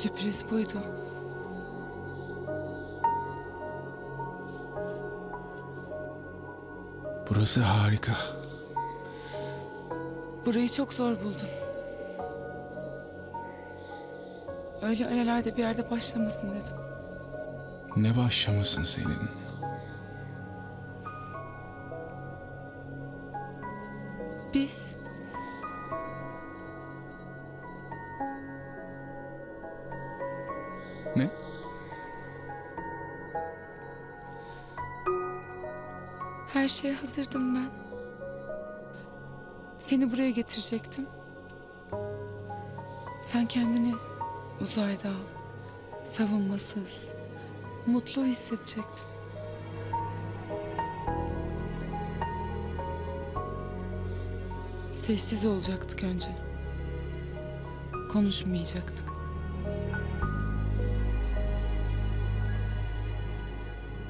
Sürpriz buydu. Burası harika. Burayı çok zor buldum. Öyle alelade bir yerde başlamasın dedim. Ne başlamasın senin? Biz şeye hazırdım ben. Seni buraya getirecektim. Sen kendini uzayda savunmasız, mutlu hissedecektin. Sessiz olacaktık önce. Konuşmayacaktık.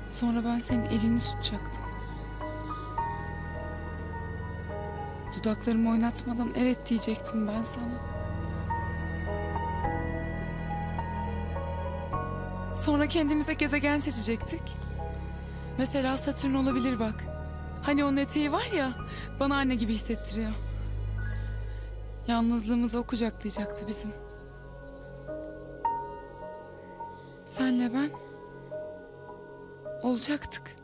Sonra ben senin elini tutacaktım. Dudaklarımı oynatmadan evet diyecektim ben sana. Sonra kendimize gezegen seçecektik. Mesela Satürn olabilir bak. Hani onun eteği var ya, bana anne gibi hissettiriyor. Yalnızlığımızı o kucaklayacaktı bizim. Senle ben olacaktık.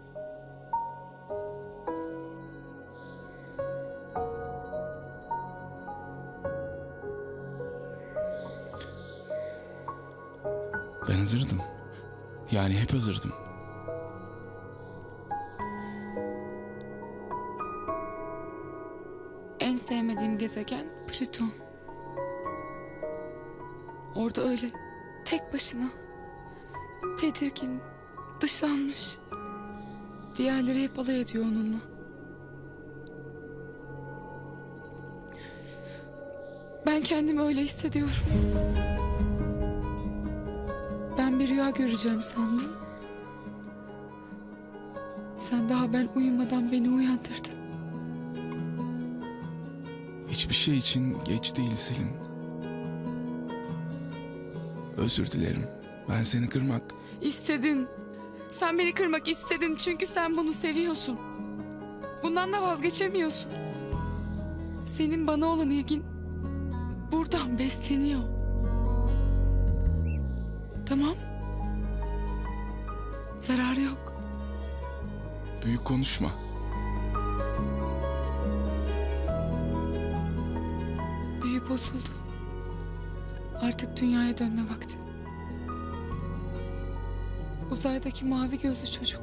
Hazırdım. Yani hep hazırdım. En sevmediğim gezegen Plüton. Orada öyle tek başına tedirgin, dışlanmış. Diğerleri hep alay ediyor onunla. Ben kendimi öyle hissediyorum. Bir rüya göreceğim sandım. Sen daha ben uyumadan beni uyandırdın. Hiçbir şey için geç değil Selin. Özür dilerim. Ben seni kırmak, İstedin. Sen beni kırmak istedin çünkü sen bunu seviyorsun. Bundan da vazgeçemiyorsun. Senin bana olan ilgin buradan besleniyor. Tamam. Zararı yok. büyük konuşma. Büyü bozuldu. Artık dünyaya dönme vakti. Uzaydaki mavi gözlü çocuk.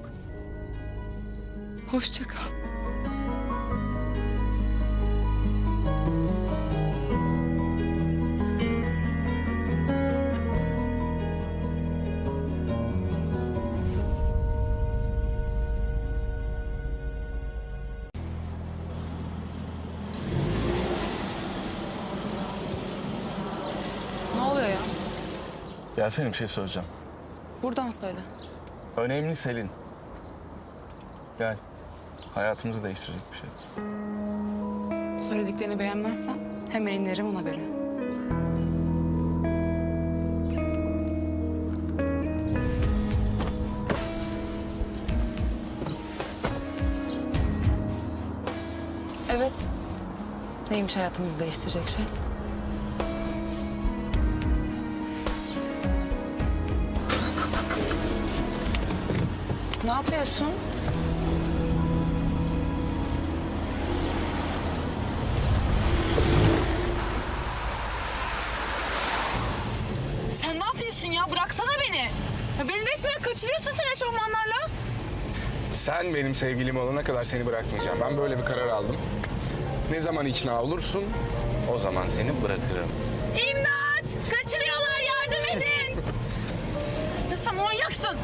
Hoşça kal. Senin bir şey söyleyeceğim. Buradan söyle. Önemli Selin. Yani hayatımızı değiştirecek bir şey. Söylediklerini beğenmezsen hemen inerim ona göre. Evet. Neymiş hayatımızı değiştirecek şey? Yapıyorsun? Sen ne yapıyorsun ya? Bıraksana beni. Ya beni resmen kaçırıyorsun sen eşofmanlarla. Sen benim sevgilim olana kadar seni bırakmayacağım. Ben böyle bir karar aldım. Ne zaman ikna olursun, o zaman seni bırakırım. İmdat! Kaçırıyorlar yardım edin. ya sen manyaksın.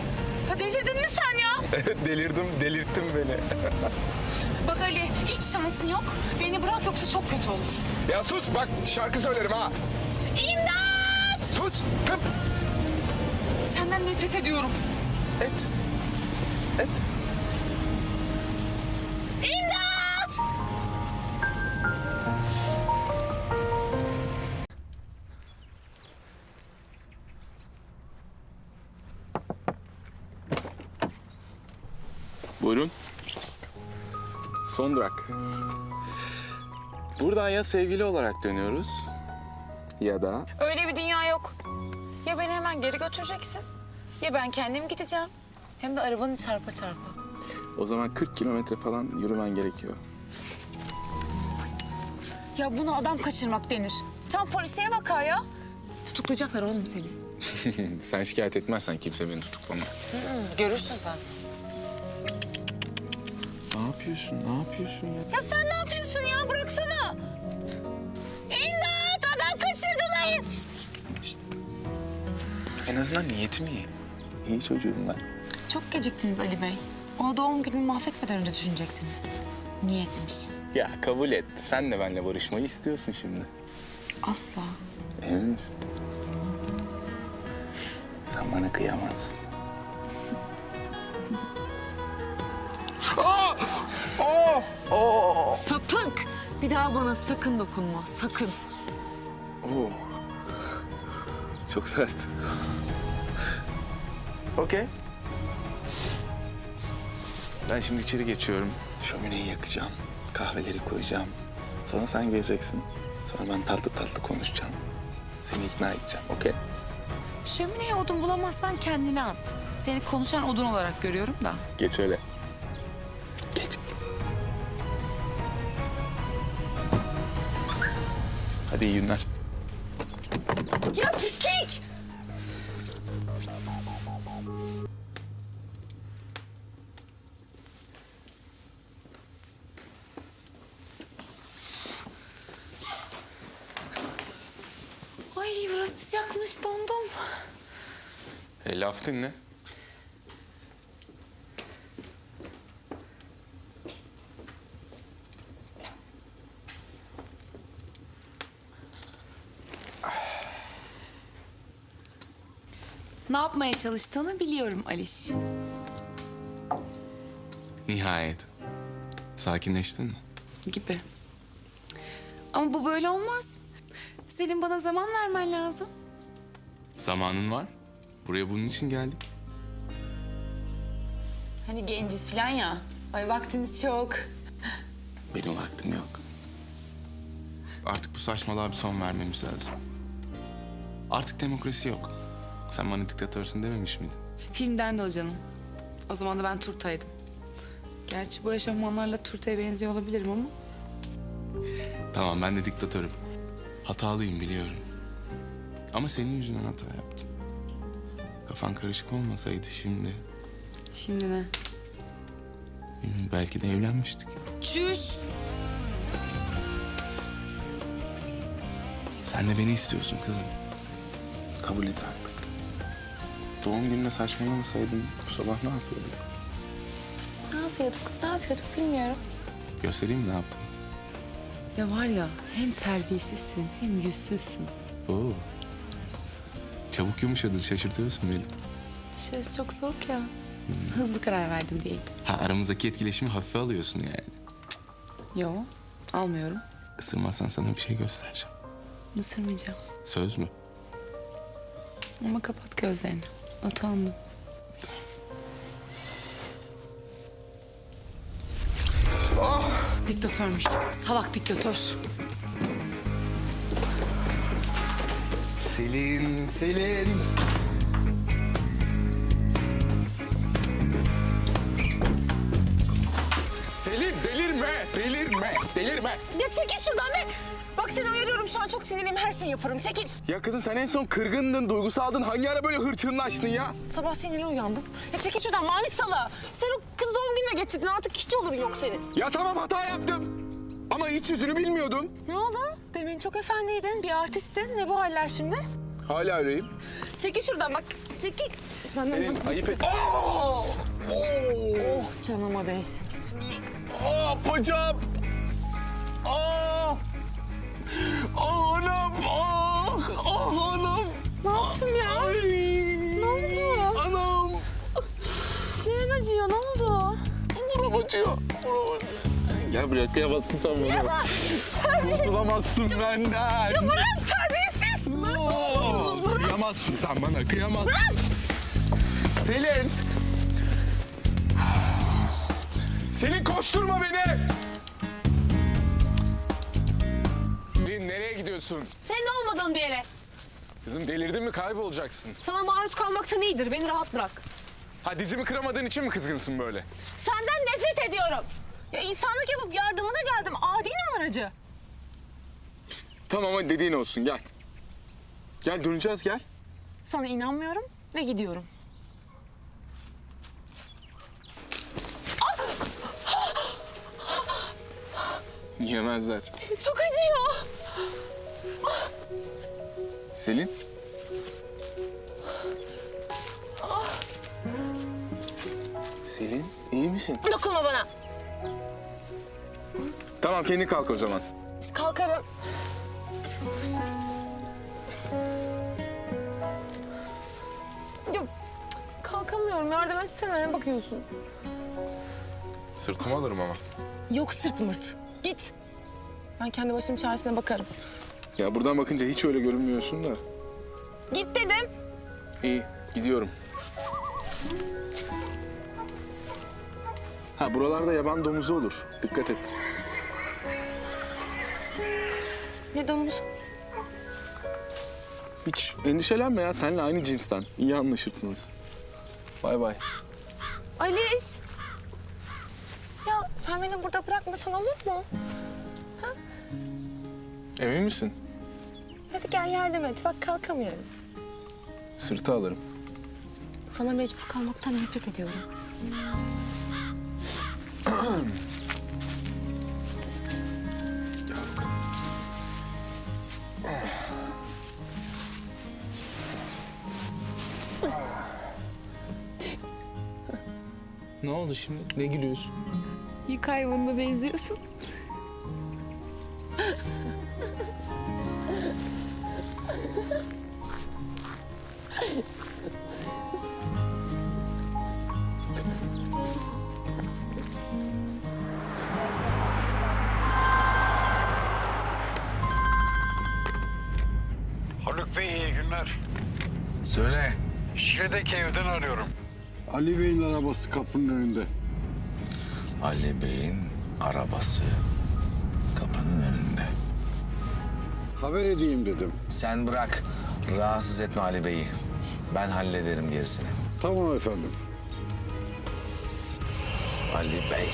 Ya delirdin mi sen ya? Delirdim, delirttin beni. Bak Ali hiç şansın yok. Beni bırak yoksa çok kötü olur. ya sus bak şarkı söylerim ha. İmdat! Sus. Tıp. Senden nefret ediyorum. Et. Et. Son durak. Buradan ya sevgili olarak dönüyoruz ya da Öyle bir dünya yok. Ya beni hemen geri götüreceksin ya ben kendim gideceğim. Hem de arabanı çarpa çarpa. o zaman 40 kilometre falan yürümen gerekiyor. Ya buna adam kaçırmak denir. Tam polisiye vaka ya. Tutuklayacaklar oğlum seni. Sen şikayet etmezsen kimse beni tutuklamaz. Görürsün sen. Ne yapıyorsun? Ne yapıyorsun ya? Ya sen ne yapıyorsun ya? Bıraksana. İmdat! Adam kaçırdılar. En azından niyetim iyi. İyi çocuğum ben. Çok geciktiniz Ali Bey. Onu doğum gününü mahvetmeden önce düşünecektiniz. Niyetmiş. Ya kabul et. Sen de benimle barışmayı istiyorsun şimdi. Asla. Emin misin? Sen bana kıyamazsın. Sapık! Bir daha bana sakın dokunma, sakın. Oo. Çok sert. Okey. Ben şimdi içeri geçiyorum. Şömineyi yakacağım. Kahveleri koyacağım. Sonra sen geleceksin. Sonra ben tatlı tatlı konuşacağım. Seni ikna edeceğim, okey? Şömineye odun bulamazsan kendini at. Seni konuşan odun olarak görüyorum da. Geç öyle. Hadi iyi günler. Ya pislik! Ay burası sıcakmış dondum. E, laf dinle. Ne yapmaya çalıştığını biliyorum Aliş. Nihayet. Sakinleştin mi? Gibi. Ama bu böyle olmaz. Senin bana zaman vermen lazım. Zamanın var. Buraya bunun için geldik. Hani genciz falan ya. Ay vaktimiz çok. Benim vaktim yok. Artık bu saçmalığa bir son vermemiz lazım. Artık demokrasi yok. Sen bana diktatörsün dememiş miydin? Filmden de o canım. O zaman da ben turtaydım. Gerçi bu eşofmanlarla turtaya benziyor olabilirim ama... Tamam ben de diktatörüm. Hatalıyım biliyorum. Ama senin yüzünden hata yaptım. Kafan karışık olmasaydı şimdi Şimdi ne? belki de evlenmiştik. Çüş! Sen de beni istiyorsun kızım. Kabul et artık. Doğum gününe saçmalamasaydın bu sabah ne yapıyorduk? Ne yapıyorduk? Ne yapıyorduk bilmiyorum. Göstereyim mi ne yaptığımız? Ya var ya hem terbiyesizsin hem yüzsüzsün. Oo. Çabuk yumuşadın, şaşırtıyorsun beni. Dışarısı çok soğuk ya. Hızlı karar verdim değil. Ha aramızdaki etkileşimi hafife alıyorsun yani. Yo, almıyorum. Isırmazsan sana bir şey göstereceğim. Isırmayacağım. Söz mü? Ama kapat gözlerini. Utandım. Diktatörmüş. Salak diktatör. Selin, Selin. Selin delirme, delirme, delirme. Ya çekil şuradan be! Bak seni uyarıyorum şu an çok sinirliyim her şeyi yaparım çekil. Ya kızım sen en son kırgındın, duygusaldın. Hangi ara böyle hırçınlaştın ya? Sabah sinirli uyandım. Ya çekil şuradan mavi sala. Sen o kız doğum gününe getirdin artık hiç olurun yok senin. Ya tamam hata yaptım. Ama iç yüzünü bilmiyordum. Ne oldu? Demin çok efendiydin, bir artistin. Ne bu haller şimdi? Hala öyleyim. Çekil şuradan bak. Çekil. Benden Selin bak. ayıp et. Aa! Oo! Oh canıma değsin. Aa, bacağım. Aa! Aa, anam. Aa, ah, anam. Ne yaptım ya? Ay. Ne oldu? Anam. Neren acıyor? Ne oldu? Buram acıyor. Buram acıyor. Gel buraya kıyamazsın sen bana. Kurtulamazsın benden. Ya Bırak terbiyesiz. Oo, Kıyamazsın sen bana, kıyamazsın. Selin. Selin koşturma beni! Gidiyorsun? Senin olmadığın bir yere. Kızım delirdin mi kaybolacaksın. Sana maruz kalmaktan iyidir. Beni rahat bırak. Ha dizimi kıramadığın için mi kızgınsın böyle? Senden nefret ediyorum. Ya insanlık yapıp yardımına geldim. Adi numaracı. Tamam hadi dediğin olsun gel. Gel döneceğiz gel. Sana inanmıyorum ve gidiyorum. Yemezler. Çok acıyor. Selin? Selin iyi misin? Dokunma bana. Tamam kendi kalk o zaman. Kalkarım. Ya, kalkamıyorum. Yardım etsene. Ne bakıyorsun? Sırtıma alırım ama. Yok sırt mırt. Git. Ben kendi başım çaresine bakarım. Ya buradan bakınca hiç öyle görünmüyorsun da. Git dedim. İyi gidiyorum. Ha buralarda yaban domuzu olur. Dikkat et. Ne domuz? Hiç endişelenme ya. Seninle aynı cinsten. İyi anlaşırsınız. Bay bay. Aliş. Ya sen beni burada bırakmasan olur mu? Emin misin? Hadi gel yardım et. Bak kalkamıyorum. Sırtı alırım. Sana mecbur kalmaktan nefret ediyorum. Gel bakalım. ne oldu şimdi? Ne gülüyorsun? Yük hayvanına benziyorsun. Şile'deki evden arıyorum. Ali Bey'in arabası kapının önünde. Ali Bey'in arabası kapının önünde. Haber edeyim dedim. Sen bırak. Rahatsız etme Ali Bey'i. Ben hallederim gerisini. Tamam efendim. Ali Bey.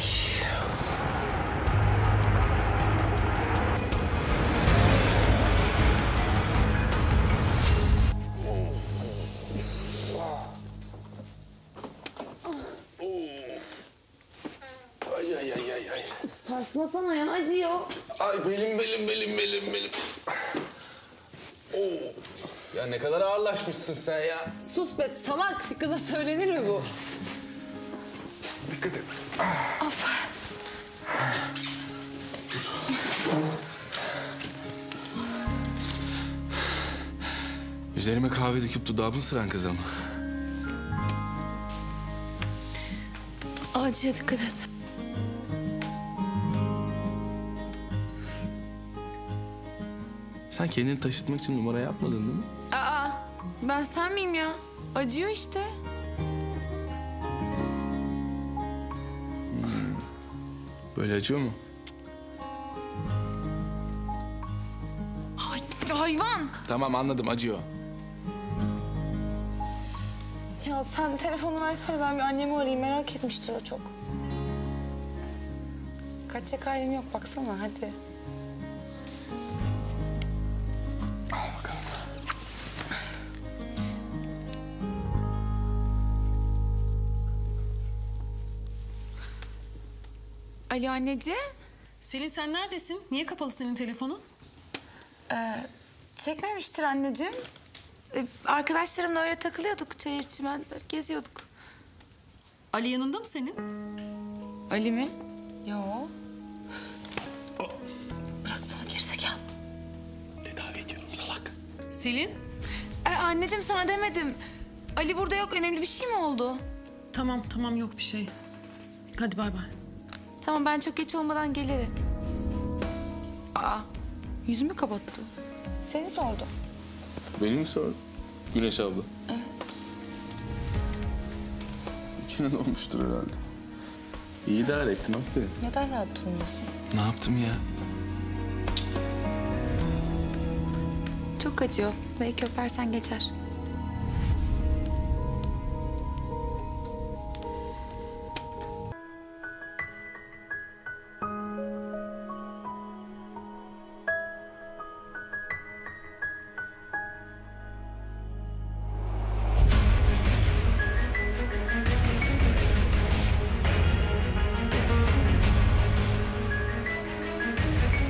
Sarsmasana ya acıyor. Ay belim belim belim belim belim. Oo. Ya ne kadar ağırlaşmışsın sen ya. Sus be salak. Bir kıza söylenir mi bu? Dikkat et. Üzerime kahve döküp dudağımı sıran kız ama. Acıya dikkat et. Sen kendini taşıtmak için numara yapmadın değil mi? Aa, ben sen miyim ya? Acıyor işte. Böyle acıyor mu? Ay, hayvan. Tamam anladım acıyor. Ya sen telefonu versene ben bir annemi arayayım. Merak etmiştir o çok. Kaçacak halim yok baksana hadi. Ali anneciğim. Selin sen neredesin? Niye kapalı senin telefonun? Çekmemiştir anneciğim. Ee, arkadaşlarımla öyle takılıyorduk. Çayır çimen geziyorduk. Ali yanında mı senin? Ali mi? Yo. Bıraksana gerizekalı. Tedavi ediyorum salak. Selin? Ee, anneciğim sana demedim. Ali burada yok. Önemli bir şey mi oldu? Tamam tamam yok bir şey. Hadi bay bay. Tamam ben çok geç olmadan gelirim. Aa, yüzümü kapattı. Seni sordu. Beni mi sordun? Güneş abla. Evet. İçine dolmuştur herhalde. İyi idare ettin aferin. Neden rahat durmuyorsun? Ne yaptım ya? Çok acıyor. Belki öpersen geçer.